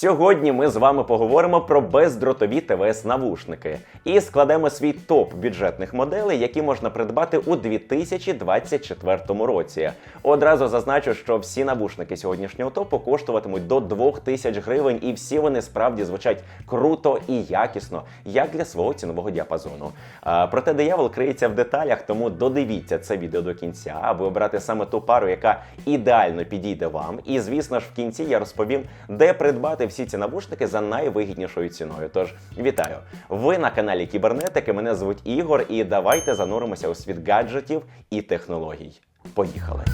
Сьогодні ми з вами поговоримо про бездротові ТВС навушники і складемо свій топ бюджетних моделей, які можна придбати у 2024 році. Одразу зазначу, що всі навушники сьогоднішнього топу коштуватимуть до 2000 гривень, і всі вони справді звучать круто і якісно, як для свого цінового діапазону. А, проте диявол криється в деталях, тому додивіться це відео до кінця, аби обрати саме ту пару, яка ідеально підійде вам. І звісно ж, в кінці я розповім, де придбати всі ці навушники за найвигіднішою ціною. Тож вітаю! Ви на каналі Кібернетики. Мене звуть Ігор, і давайте зануримося у світ гаджетів і технологій. Поїхали!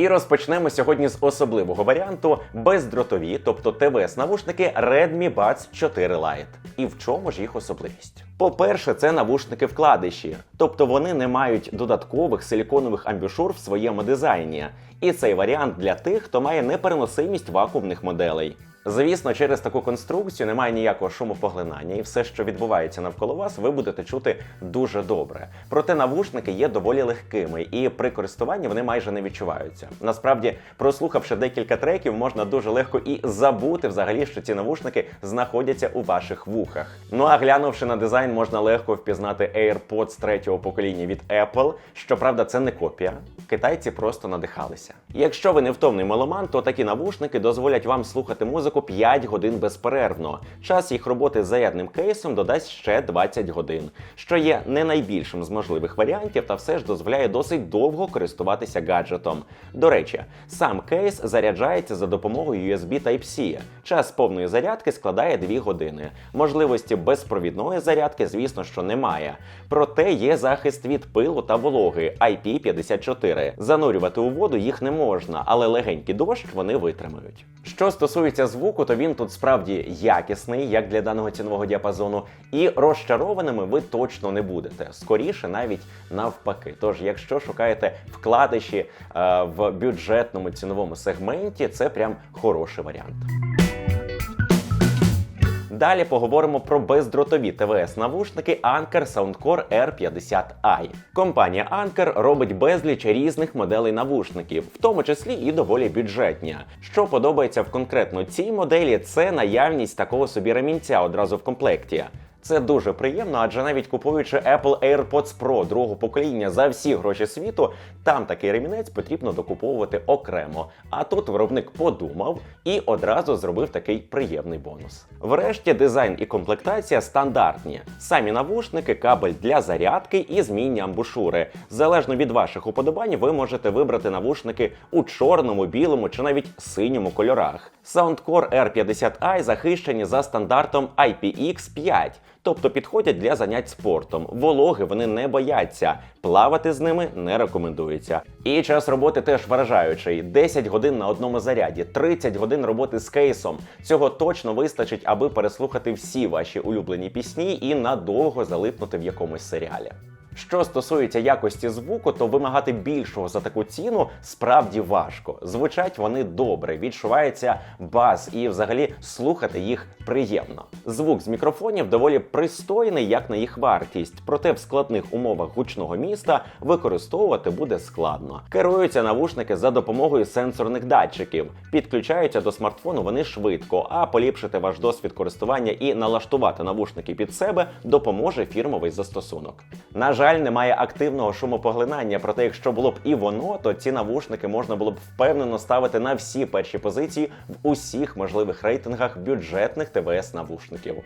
І розпочнемо сьогодні з особливого варіанту бездротові, тобто ТВС навушники Redmi Buds 4 Lite. І в чому ж їх особливість? По-перше, це навушники вкладиші, тобто вони не мають додаткових силіконових амбюшур в своєму дизайні. І цей варіант для тих, хто має непереносимість вакуумних моделей. Звісно, через таку конструкцію немає ніякого шумопоглинання, і все, що відбувається навколо вас, ви будете чути дуже добре. Проте навушники є доволі легкими, і при користуванні вони майже не відчуваються. Насправді, прослухавши декілька треків, можна дуже легко і забути взагалі, що ці навушники знаходяться у ваших вухах. Ну а глянувши на дизайн, можна легко впізнати AirPods третього покоління від Apple. Щоправда, це не копія. Китайці просто надихалися. Якщо ви невтомний меломан, то такі навушники дозволять вам слухати музику 5 годин безперервно. Час їх роботи з зарядним кейсом додасть ще 20 годин, що є не найбільшим з можливих варіантів, та все ж дозволяє досить довго користуватися гаджетом. До речі, сам кейс заряджається за допомогою USB Type-C. Час повної зарядки складає 2 години. Можливості безпровідної зарядки, звісно, що немає. Проте є захист від пилу та вологи IP54. Занурювати у воду їх не можна, але легенький дощ вони витримають. Що стосується звуку, то він тут справді якісний, як для даного цінового діапазону, і розчарованими ви точно не будете. Скоріше, навіть навпаки. Тож, якщо шукаєте вкладиші е, в бюджетному ціновому сегменті, це прям хороший варіант. Далі поговоримо про бездротові ТВС-навушники Anker Soundcore R50i. Компанія Anker робить безліч різних моделей навушників, в тому числі і доволі бюджетні. Що подобається в конкретно цій моделі, це наявність такого собі ремінця одразу в комплекті. Це дуже приємно, адже навіть купуючи Apple AirPods Pro другого покоління за всі гроші світу, там такий ремінець потрібно докуповувати окремо. А тут виробник подумав і одразу зробив такий приємний бонус. Врешті дизайн і комплектація стандартні. Самі навушники, кабель для зарядки і змінні амбушури. Залежно від ваших уподобань, ви можете вибрати навушники у чорному, білому чи навіть синьому кольорах. Soundcore R50i захищені за стандартом IPX5 тобто підходять для занять спортом. Вологи вони не бояться, плавати з ними не рекомендується. І час роботи теж вражаючий: 10 годин на одному заряді, 30 годин роботи з кейсом. Цього точно вистачить, аби переслухати всі ваші улюблені пісні і надовго залипнути в якомусь серіалі. Що стосується якості звуку, то вимагати більшого за таку ціну справді важко. Звучать вони добре, відчувається бас, і взагалі слухати їх приємно. Звук з мікрофонів доволі пристойний, як на їх вартість, проте в складних умовах гучного міста використовувати буде складно. Керуються навушники за допомогою сенсорних датчиків, підключаються до смартфону вони швидко, а поліпшити ваш досвід користування і налаштувати навушники під себе допоможе фірмовий застосунок. На жаль, немає активного шумопоглинання, проте якщо було б і воно, то ці навушники можна було б впевнено ставити на всі перші позиції в усіх можливих рейтингах бюджетних ТВС навушників.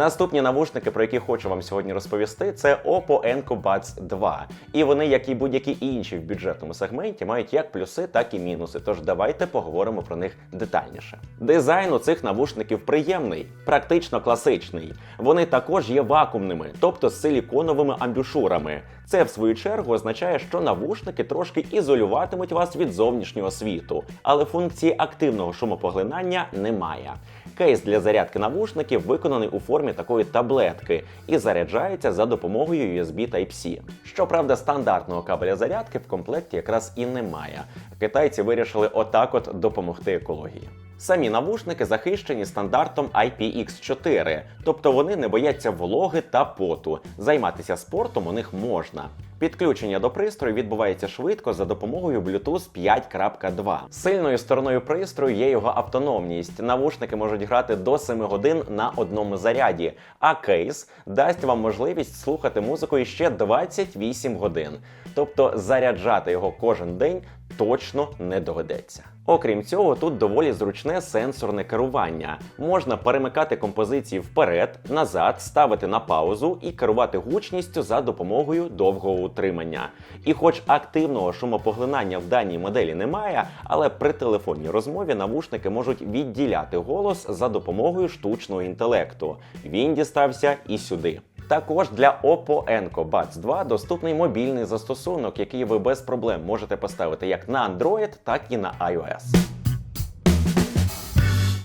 Наступні навушники, про які хочу вам сьогодні розповісти, це Oppo Enco Buds 2. І вони, як і будь-які інші в бюджетному сегменті, мають як плюси, так і мінуси. Тож давайте поговоримо про них детальніше. Дизайн у цих навушників приємний, практично класичний. Вони також є вакуумними, тобто з силіконовими амбушурами. Це, в свою чергу, означає, що навушники трошки ізолюватимуть вас від зовнішнього світу, але функції активного шумопоглинання немає. Кейс для зарядки навушників виконаний у формі такої таблетки і заряджається за допомогою USB Type-C. Щоправда, стандартного кабеля зарядки в комплекті якраз і немає. Китайці вирішили отак от допомогти екології. Самі навушники захищені стандартом IPX4, тобто вони не бояться вологи та поту. Займатися спортом у них можна. Підключення до пристрою відбувається швидко за допомогою Bluetooth 5.2. Сильною стороною пристрою є його автономність. Навушники можуть грати до 7 годин на одному заряді, а кейс дасть вам можливість слухати музику іще 28 годин. Тобто заряджати його кожен день точно не доведеться. Окрім цього, тут доволі зручне сенсорне керування. Можна перемикати композиції вперед, назад, ставити на паузу і керувати гучністю за допомогою довгого утримання. І хоч активного шумопоглинання в даній моделі немає, але при телефонній розмові навушники можуть відділяти голос за допомогою штучного інтелекту. Він дістався і сюди. Також для Oppo Enco Buds 2 доступний мобільний застосунок, який ви без проблем можете поставити як на Android, так і на iOS.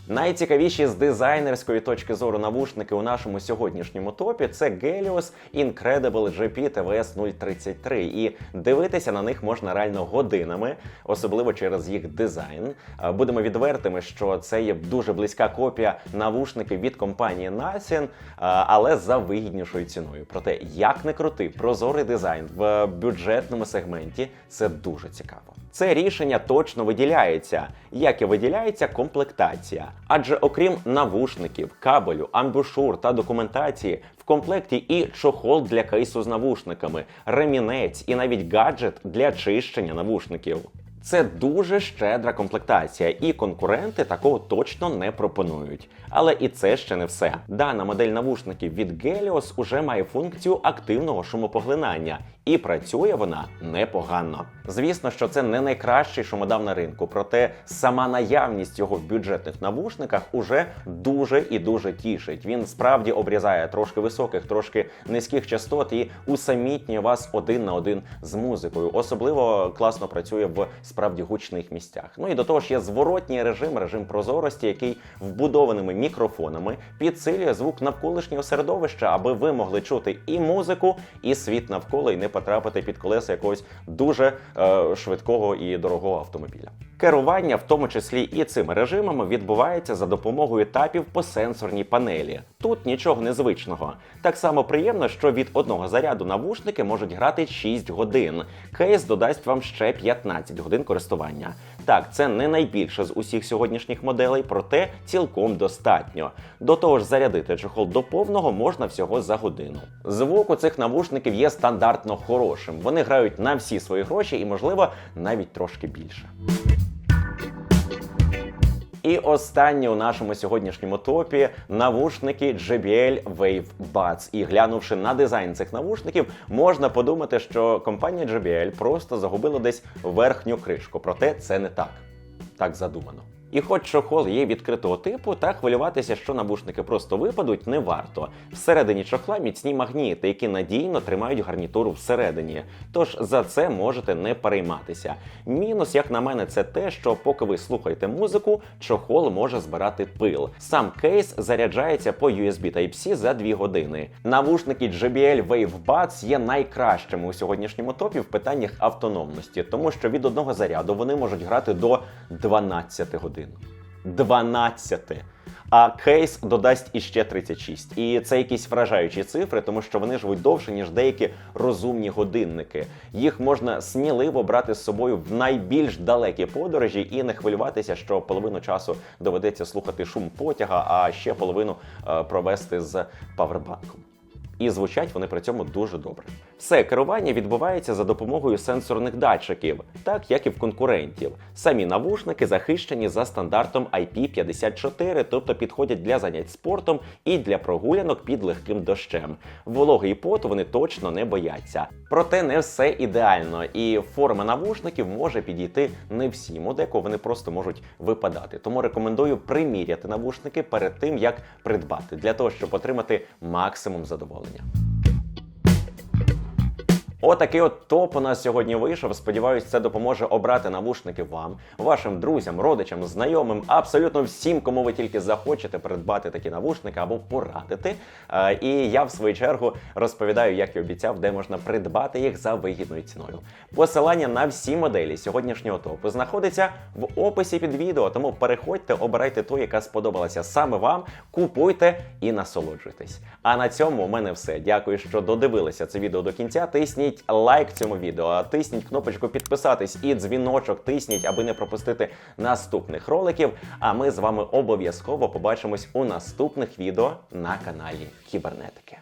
Найцікавіші з дизайнерської точки зору навушники у нашому сьогоднішньому топі це Gelios Incredible GP TVS 033. І дивитися на них можна реально годинами, особливо через їх дизайн. Будемо відвертими, що це є дуже близька копія навушників від компанії Nasin, е, але за вигіднішою ціною. Проте, як не крути, прозорий дизайн в бюджетному сегменті це дуже цікаво. Це рішення точно виділяється, як і виділяється комплектація. Адже окрім навушників, кабелю, амбушур та документації, в комплекті і чохол для кейсу з навушниками, ремінець і навіть гаджет для чищення навушників. Це дуже щедра комплектація, і конкуренти такого точно не пропонують. Але і це ще не все. Дана модель навушників від Gelios уже має функцію активного шумопоглинання, і працює вона непогано. Звісно, що це не найкращий шумодав на ринку, проте сама наявність його в бюджетних навушниках уже дуже і дуже тішить. Він справді обрізає трошки високих, трошки низьких частот і усамітнює вас один на один з музикою. Особливо класно працює в справді гучних місцях. Ну і до того ж є зворотній режим, режим прозорості, який вбудованими мікрофонами підсилює звук навколишнього середовища, аби ви могли чути і музику, і світ навколо, і не потрапити під колеса якогось дуже е, швидкого і дорогого автомобіля. Керування, в тому числі і цими режимами, відбувається за допомогою тапів по сенсорній панелі. Тут нічого незвичного. Так само приємно, що від одного заряду навушники можуть грати 6 годин. Кейс додасть вам ще 15 годин користування. Так, це не найбільше з усіх сьогоднішніх моделей, проте цілком достатньо. До того ж, зарядити чохол до повного можна всього за годину. Звук у цих навушників є стандартно хорошим. Вони грають на всі свої гроші і, можливо, навіть трошки більше. І останнє у нашому сьогоднішньому топі навушники JBL Wave Buds. І глянувши на дизайн цих навушників, можна подумати, що компанія JBL просто загубила десь верхню кришку. Проте це не так. Так задумано. І хоч чохол є відкритого типу, та хвилюватися, що навушники просто випадуть, не варто. Всередині чохла міцні магніти, які надійно тримають гарнітуру всередині. Тож за це можете не перейматися. Мінус, як на мене, це те, що поки ви слухаєте музику, чохол може збирати пил. Сам кейс заряджається по USB Type-C за 2 години. Навушники JBL Wave Buds є найкращими у сьогоднішньому топі в питаннях автономності, тому що від одного заряду вони можуть грати до 12 годин. 12. А кейс додасть іще 36. І це якісь вражаючі цифри, тому що вони живуть довше, ніж деякі розумні годинники. Їх можна сміливо брати з собою в найбільш далекі подорожі і не хвилюватися, що половину часу доведеться слухати шум потяга, а ще половину е, провести з павербанком. І звучать вони при цьому дуже добре. Все керування відбувається за допомогою сенсорних датчиків, так як і в конкурентів. Самі навушники захищені за стандартом IP54, тобто підходять для занять спортом і для прогулянок під легким дощем. Вологий пот вони точно не бояться. Проте не все ідеально, і форма навушників може підійти не всім. У декого вони просто можуть випадати. Тому рекомендую приміряти навушники перед тим, як придбати, для того, щоб отримати максимум задоволення. Отакий от топ у нас сьогодні вийшов. Сподіваюсь, це допоможе обрати навушники вам, вашим друзям, родичам, знайомим, абсолютно всім, кому ви тільки захочете придбати такі навушники або порадити. Е, І я в свою чергу розповідаю, як і обіцяв, де можна придбати їх за вигідною ціною. Посилання на всі моделі сьогоднішнього топу знаходиться в описі під відео. Тому переходьте, обирайте ту, яка сподобалася саме вам. Купуйте і насолоджуйтесь. А на цьому у мене все. Дякую, що додивилися це відео до кінця. Тисніть лайк цьому відео, тисніть кнопочку підписатись і дзвіночок тисніть, аби не пропустити наступних роликів. А ми з вами обов'язково побачимось у наступних відео на каналі Кібернетики.